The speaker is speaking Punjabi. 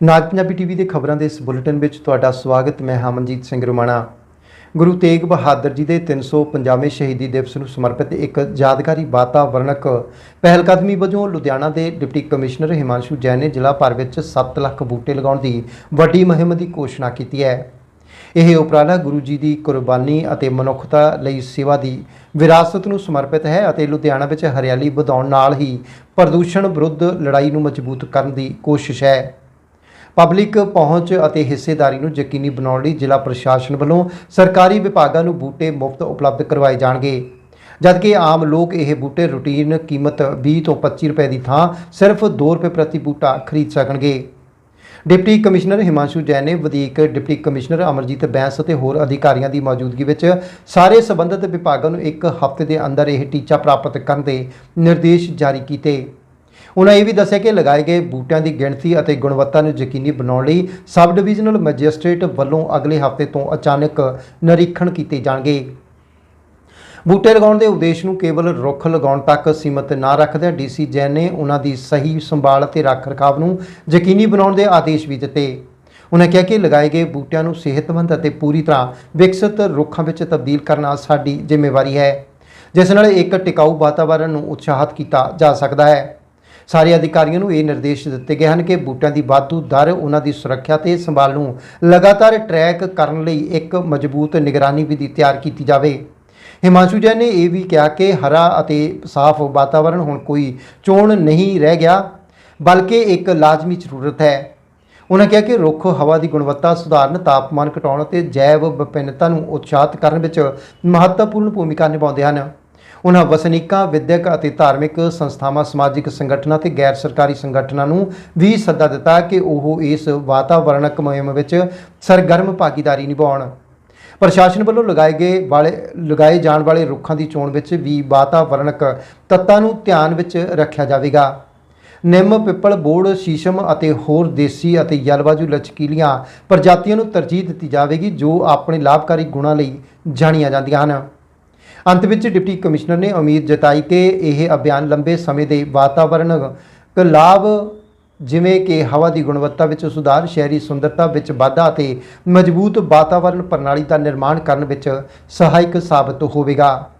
ਨਾਗ ਪੰਜਾਬੀ ਟੀਵੀ ਦੇ ਖਬਰਾਂ ਦੇ ਇਸ ਬੁਲੇਟਿਨ ਵਿੱਚ ਤੁਹਾਡਾ ਸਵਾਗਤ, ਮੈਂ ਹਮਨਜੀਤ ਸਿੰਘ ਰੁਮਾਣਾ। ਗੁਰੂ ਤੇਗ ਬਹਾਦਰ ਜੀ ਦੇ 350ਵੇਂ ਸ਼ਹੀਦੀ ਦਿਵਸ ਨੂੰ ਸਮਰਪਿਤ ਇੱਕ ਯਾਦਗਾਰੀ ਵਾਤਾਵਰਣਕ ਪਹਿਲਕਦਮੀ ਵਜੋਂ ਲੁਧਿਆਣਾ ਦੇ ਡਿਪਟੀ ਕਮਿਸ਼ਨਰ ਹਿਮਾਂਸ਼ੂ ਜੈਨ ਨੇ ਜ਼ਿਲ੍ਹਾ ਭਰ ਵਿੱਚ 7 ਲੱਖ ਬੂਟੇ ਲਗਾਉਣ ਦੀ ਵੱਡੀ ਮੁਹਿੰਮ ਦੀ ਘੋਸ਼ਣਾ ਕੀਤੀ ਹੈ। ਇਹ ਉਪਰਾਲਾ ਗੁਰੂ ਜੀ ਦੀ ਕੁਰਬਾਨੀ ਅਤੇ ਮਨੁੱਖਤਾ ਲਈ ਸੇਵਾ ਦੀ ਵਿਰਾਸਤ ਨੂੰ ਸਮਰਪਿਤ ਹੈ ਅਤੇ ਲੁਧਿਆਣਾ ਵਿੱਚ ਹਰਿਆਲੀ ਵਧਾਉਣ ਨਾਲ ਹੀ ਪ੍ਰਦੂਸ਼ਣ ਵਿਰੁੱਧ ਲੜਾਈ ਨੂੰ ਮਜ਼ਬੂਤ ਕਰਨ ਦੀ ਕੋਸ਼ਿਸ਼ ਹੈ। ਪਬਲਿਕ ਪਹੁੰਚ ਅਤੇ ਹਿੱਸੇਦਾਰੀ ਨੂੰ ਯਕੀਨੀ ਬਣਾਉਣ ਲਈ ਜ਼ਿਲ੍ਹਾ ਪ੍ਰਸ਼ਾਸਨ ਵੱਲੋਂ ਸਰਕਾਰੀ ਵਿਭਾਗਾਂ ਨੂੰ ਬੂਟੇ ਮੁਫਤ ਉਪਲਬਧ ਕਰਵਾਏ ਜਾਣਗੇ। ਜਦਕਿ ਆਮ ਲੋਕ ਇਹ ਬੂਟੇ ਰੁਟੀਨ ਕੀਮਤ 20 ਤੋਂ 25 ਰੁਪਏ ਦੀ ਥਾਂ ਸਿਰਫ 2 ਰੁਪਏ ਪ੍ਰਤੀ ਬੂਟਾ ਖਰੀਦ ਸਕਣਗੇ। ਡਿਪਟੀ ਕਮਿਸ਼ਨਰ ਹਿਮਾਂਸ਼ੂ ਜੈਨ ਨੇ ਵਧੀਕ ਡਿਪਟੀ ਕਮਿਸ਼ਨਰ ਅਮਰਜੀਤ ਬੈਂਸ ਅਤੇ ਹੋਰ ਅਧਿਕਾਰੀਆਂ ਦੀ ਮੌਜੂਦਗੀ ਵਿੱਚ ਸਾਰੇ ਸੰਬੰਧਿਤ ਵਿਭਾਗਾਂ ਨੂੰ ਇੱਕ ਹਫ਼ਤੇ ਦੇ ਅੰਦਰ ਇਹ ਟੀਚਾ ਪ੍ਰਾਪਤ ਕਰਨ ਦੇ ਨਿਰਦੇਸ਼ ਜਾਰੀ ਕੀਤੇ। ਉਹਨਾਂ ਇਹ ਵੀ ਦੱਸਿਆ ਕਿ ਲਗਾਏ ਗਏ ਬੂਟਿਆਂ ਦੀ ਗਿਣਤੀ ਅਤੇ ਗੁਣਵੱਤਾ ਨੂੰ ਯਕੀਨੀ ਬਣਾਉਣ ਲਈ ਸਬ ਡਿਵੀਜ਼ਨਲ ਮੈਜਿਸਟ੍ਰੇਟ ਵੱਲੋਂ ਅਗਲੇ ਹਫ਼ਤੇ ਤੋਂ ਅਚਾਨਕ ਨਿਰੀਖਣ ਕੀਤੇ ਜਾਣਗੇ। ਬੂਟੇ ਲਗਾਉਣ ਦੇ ਉਦੇਸ਼ ਨੂੰ ਕੇਵਲ ਰੁੱਖ ਲਗਾਉਣ ਤੱਕ ਸੀਮਤ ਨਾ ਰੱਖਦਿਆਂ ਡੀਸੀ ਜੈਨ ਨੇ ਉਹਨਾਂ ਦੀ ਸਹੀ ਸੰਭਾਲ ਅਤੇ ਰੱਖ-ਰਖਾਵ ਨੂੰ ਯਕੀਨੀ ਬਣਾਉਣ ਦੇ ਆਦੇਸ਼ ਵੀ ਦਿੱਤੇ। ਉਹਨਾਂ ਕਿਹਾ ਕਿ ਲਗਾਏ ਗਏ ਬੂਟਿਆਂ ਨੂੰ ਸਿਹਤਮੰਦ ਅਤੇ ਪੂਰੀ ਤਰ੍ਹਾਂ ਵਿਕਸਿਤ ਰੁੱਖਾਂ ਵਿੱਚ ਤਬਦੀਲ ਕਰਨਾ ਸਾਡੀ ਜ਼ਿੰਮੇਵਾਰੀ ਹੈ, ਜਿਸ ਨਾਲ ਇੱਕ ਟਿਕਾਊ ਵਾਤਾਵਰਣ ਨੂੰ ਉਤਸ਼ਾਹਿਤ ਕੀਤਾ ਜਾ ਸਕਦਾ ਹੈ। ਸਾਰੇ ਅਧਿਕਾਰੀਆਂ ਨੂੰ ਇਹ ਨਿਰਦੇਸ਼ ਦਿੱਤੇ ਗਏ ਹਨ ਕਿ ਬੂਟਿਆਂ ਦੀ ਵਾਧੂ ਦਰ ਉਹਨਾਂ ਦੀ ਸੁਰੱਖਿਆ ਤੇ ਸੰਭਾਲ ਨੂੰ ਲਗਾਤਾਰ ਟਰੈਕ ਕਰਨ ਲਈ ਇੱਕ ਮਜ਼ਬੂਤ ਨਿਗਰਾਨੀ ਵਿਧੀ ਤਿਆਰ ਕੀਤੀ ਜਾਵੇ। ਹਿਮਾਂਸ਼ੂ ਜੈਨ ਨੇ ਇਹ ਵੀ ਕਿਹਾ ਕਿ ਹਰਾ ਅਤੇ ਸਾਫ਼ ਵਾਤਾਵਰਣ ਹੁਣ ਕੋਈ ਚੋਣ ਨਹੀਂ ਰਹਿ ਗਿਆ, ਬਲਕਿ ਇੱਕ ਲਾਜ਼ਮੀ ਜ਼ਰੂਰਤ ਹੈ। ਉਹਨਾਂ ਕਿਹਾ ਕਿ ਰੁੱਖ, ਹਵਾ ਦੀ ਗੁਣਵੱਤਾ ਸੁਧਾਰਨ, ਤਾਪਮਾਨ ਘਟਾਉਣ ਅਤੇ ਜੈਵ ਵਿਭਿੰਨਤਾ ਨੂੰ ਉਤਸ਼ਾਹਿਤ ਕਰਨ ਵਿੱਚ ਮਹੱਤਵਪੂਰਨ ਭੂਮਿਕਾ ਨਿਭਾਉਂਦੇ ਹਨ। ਉਹਨਾਂ ਵਸਨੀਕਾਂ, ਵਿਦਿਅਕ ਅਤੇ ਧਾਰਮਿਕ ਸੰਸਥਾਵਾਂ, ਸਮਾਜਿਕ ਸੰਗਠਨਾਂ ਤੇ ਗੈਰ ਸਰਕਾਰੀ ਸੰਗਠਨਾਂ ਨੂੰ ਵੀ ਸੱਦਾ ਦਿੱਤਾ ਕਿ ਉਹ ਇਸ ਵਾਤਾਵਰਣਕ ਮੁਹਿੰਮ ਵਿੱਚ ਸਰਗਰਮ ਭਾਗੀਦਾਰੀ ਨਿਭਾਉਣ। ਪ੍ਰਸ਼ਾਸਨ ਵੱਲੋਂ ਲਗਾਏ ਗਏ ਵਾਲੇ, ਲਗਾਏ ਜਾਣ ਵਾਲੇ ਰੁੱਖਾਂ ਦੀ ਚੋਣ ਵਿੱਚ ਵੀ ਵਾਤਾਵਰਣਕ ਤੱਤਾਂ ਨੂੰ ਧਿਆਨ ਵਿੱਚ ਰੱਖਿਆ ਜਾਵੇਗਾ। ਨਿੰਮ, ਪਿੱਪਲ, ਬੋੜ, ਸ਼ੀਸ਼ਮ ਅਤੇ ਹੋਰ ਦੇਸੀ ਅਤੇ ਜਲਵਾਯੂ ਲਚਕੀਲੀਆਂ ਪ੍ਰਜਾਤੀਆਂ ਨੂੰ ਤਰਜੀਹ ਦਿੱਤੀ ਜਾਵੇਗੀ ਜੋ ਆਪਣੇ ਲਾਭਕਾਰੀ ਗੁਣਾਂ ਲਈ ਜਾਣੀਆਂ ਜਾਂਦੀਆਂ ਹਨ। ਅੰਤ ਵਿੱਚ ਡਿਪਟੀ ਕਮਿਸ਼ਨਰ ਨੇ ਉਮੀਦ ਜਤਾਈ ਕਿ ਇਹ ਅਭਿਆਨ ਲੰਬੇ ਸਮੇਂ ਦੇ ਵਾਤਾਵਰਣਕ ਲਾਭ, ਜਿਵੇਂ ਕਿ ਹਵਾ ਦੀ ਗੁਣਵੱਤਾ ਵਿੱਚ ਸੁਧਾਰ, ਸ਼ਹਿਰੀ ਸੁੰਦਰਤਾ ਵਿੱਚ ਵਾਧਾ ਅਤੇ ਮਜ਼ਬੂਤ ਵਾਤਾਵਰਣ ਪ੍ਰਣਾਲੀ ਦਾ ਨਿਰਮਾਣ ਕਰਨ ਵਿੱਚ ਸਹਾਇਕ ਸਾਬਤ ਹੋਵੇਗਾ।